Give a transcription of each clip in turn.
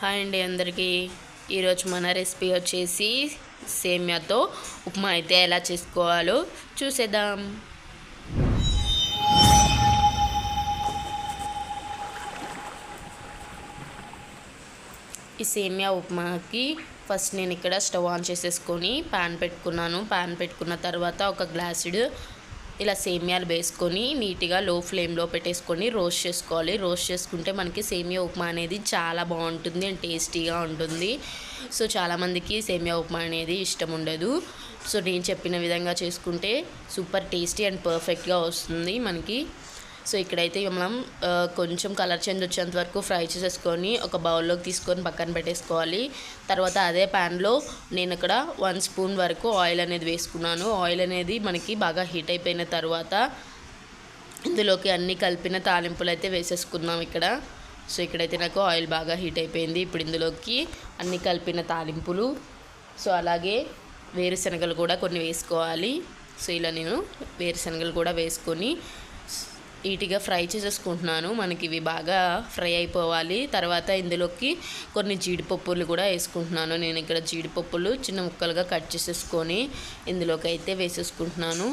Hi అండి అందరికీ. ఈరోజు మన రెసిపీ వచ్చేసి సేమ్యాతో ఉప్మా అయితే ఎలా చేసుకోవాలో చూసేద్దాం. ఈ సేమ్యా ఉప్మాకి ఫస్ట్ నేను ఇక్కడ స్టవ్ ఆన్ చేసేసుకొని ప్యాన్ పెట్టుకున్నాను. ప్యాన్ పెట్టుకున్న తర్వాత ఒక గ్లాసుడు ఇలా సేమియాలు వేసుకొని నీట్గా లో ఫ్లేమ్లో పెట్టేసుకొని రోస్ట్ చేసుకోవాలి. రోస్ట్ చేసుకుంటే మనకి సేమియా ఉప్మా అనేది చాలా బాగుంటుంది అండ్ టేస్టీగా ఉంటుంది. సో చాలామందికి సేమియా ఉప్మా అనేది ఇష్టం ఉండదు. సో నేను చెప్పిన విధంగా చేసుకుంటే సూపర్ టేస్టీ అండ్ పర్ఫెక్ట్గా వస్తుంది మనకి. సో ఇక్కడైతే మనం కొంచెం కలర్ చేంజ్ వచ్చేంత వరకు ఫ్రై చేసేసుకొని ఒక బౌల్లోకి తీసుకొని పక్కన పెట్టేసుకోవాలి. తర్వాత అదే ప్యాన్లో నేను ఇక్కడ వన్ స్పూన్ వరకు ఆయిల్ అనేది వేసుకున్నాను. ఆయిల్ అనేది మనకి బాగా హీట్ అయిపోయిన తర్వాత ఇందులోకి అన్ని కలిపిన తాలింపులు అయితే వేసేసుకున్నాం ఇక్కడ. సో ఇక్కడైతే నాకు ఆయిల్ బాగా హీట్ అయిపోయింది. ఇప్పుడు ఇందులోకి అన్నీ కలిపిన తాలింపులు సో అలాగే వేరుశనగలు కూడా కొన్ని వేసుకోవాలి. సో ఇలా నేను వేరుశనగలు కూడా వేసుకొని నీట్గా ఫ్రై చేసేసుకుంటున్నాను. మనకి ఇవి బాగా ఫ్రై అయిపోవాలి. తర్వాత ఇందులోకి కొన్ని జీడిపప్పులు కూడా వేసుకుంటున్నాను. నేను ఇక్కడ జీడిపప్పులు చిన్న ముక్కలుగా కట్ చేసేసుకొని ఇందులోకి అయితే వేసేసుకుంటున్నాను.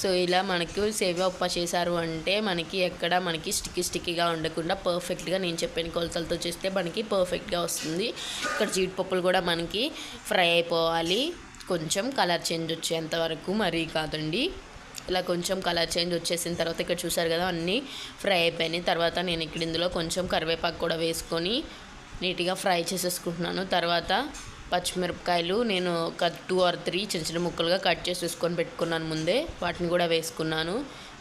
సో ఇలా మనకు సేవ ఉప్ప చేశారు అంటే మనకి ఎక్కడ మనకి స్టిక్కీ స్టిక్కీగా ఉండకుండా పర్ఫెక్ట్గా నేను చెప్పిన కొలతలతో చేస్తే మనకి పర్ఫెక్ట్గా వస్తుంది. ఇక్కడ జీడిపప్పులు కూడా మనకి ఫ్రై అయిపోవాలి. కొంచెం కలర్ చేంజ్ వచ్చేంత వరకు మరీ కాదండి. ఇలా కొంచెం కలర్ చేంజ్ వచ్చేసిన తర్వాత ఇక్కడ చూసారు కదా అన్నీ ఫ్రై అయిపోయినాయి. తర్వాత నేను ఇక్కడ ఇందులో కొంచెం కరివేపాకు కూడా వేసుకొని నీట్గా ఫ్రై చేసేసుకుంటున్నాను. తర్వాత పచ్చిమిరపకాయలు నేను ఒక టూ ఆర్ త్రీ చిన్న చిన్న ముక్కలుగా కట్ చేసేసుకొని పెట్టుకున్నాను ముందే. వాటిని కూడా వేసుకున్నాను.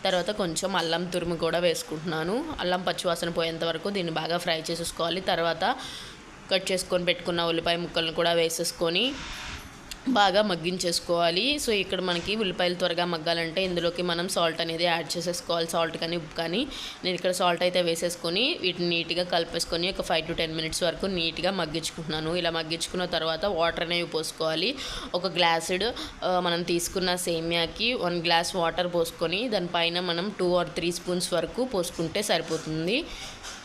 తర్వాత కొంచెం అల్లం తురుము కూడా వేసుకుంటున్నాను. అల్లం పచ్చివాసన పోయేంత వరకు దీన్ని బాగా ఫ్రై చేసేసుకోవాలి. తర్వాత కట్ చేసుకొని పెట్టుకున్న ఉల్లిపాయ ముక్కలను కూడా వేసేసుకొని బాగా మగ్గించేసుకోవాలి. సో ఇక్కడ మనకి ఉల్లిపాయలు త్వరగా మగ్గాలంటే ఇందులోకి మనం సాల్ట్ అనేది యాడ్ చేసేసుకోవాలి. సాల్ట్ కానీ ఉప్పు కానీ. నేను ఇక్కడ సాల్ట్ అయితే వేసేసుకొని వీటిని నీట్గా కలిపేసుకొని ఒక ఫైవ్ టు టెన్ మినిట్స్ వరకు నీట్గా మగ్గించుకుంటున్నాను. ఇలా మగ్గించుకున్న తర్వాత వాటర్ అనేవి పోసుకోవాలి. ఒక గ్లాసుడ్ మనం తీసుకున్న సేమియాకి వన్ గ్లాస్ వాటర్ పోసుకొని దానిపైన మనం టూ ఆర్ త్రీ స్పూన్స్ వరకు పోసుకుంటే సరిపోతుంది.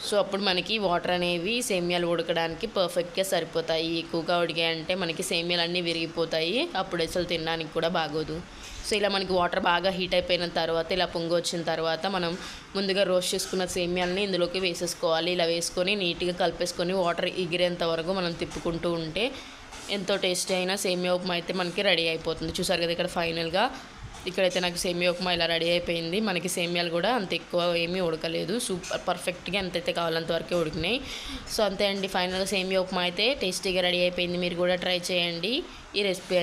సో అప్పుడు మనకి వాటర్ అనేవి సేమియాలు ఉడకడానికి పర్ఫెక్ట్గా సరిపోతాయి. ఎక్కువగా ఉడిగాయంటే మనకి సేమియాలు అన్నీ విరిగిపోతాయి అప్పుడు అసలు తినడానికి కూడా బాగోదు. సో ఇలా మనకి వాటర్ బాగా హీట్ అయిపోయిన తర్వాత ఇలా పొంగి వచ్చిన తర్వాత మనం ముందుగా రోస్ట్ చేసుకున్న సేమియాలని ఇందులోకి వేసేసుకోవాలి. ఇలా వేసుకొని నీట్గా కలిపేసుకొని వాటర్ ఎగిరేంత వరకు మనం తిప్పుకుంటూ ఉంటే ఎంతో టేస్టీ అయిన సేమియా ఉప్మా అయితే మనకి రెడీ అయిపోతుంది. చూసారు కదా ఇక్కడ ఫైనల్గా. ఇక్కడైతే నాకు సేమియా ఉప్మా ఇలా రెడీ అయిపోయింది. మనకి సేమియాలు కూడా అంత ఎక్కువ ఏమీ ఉడకలేదు. సూపర్ పర్ఫెక్ట్గా ఎంతైతే కావాలంత వరకే ఉడికినాయి. సో అంతే అండి. ఫైనల్గా సేమియా ఉప్మా అయితే టేస్టీగా రెడీ అయిపోయింది. మీరు కూడా ట్రై చేయండి. ఈ రెసిపీ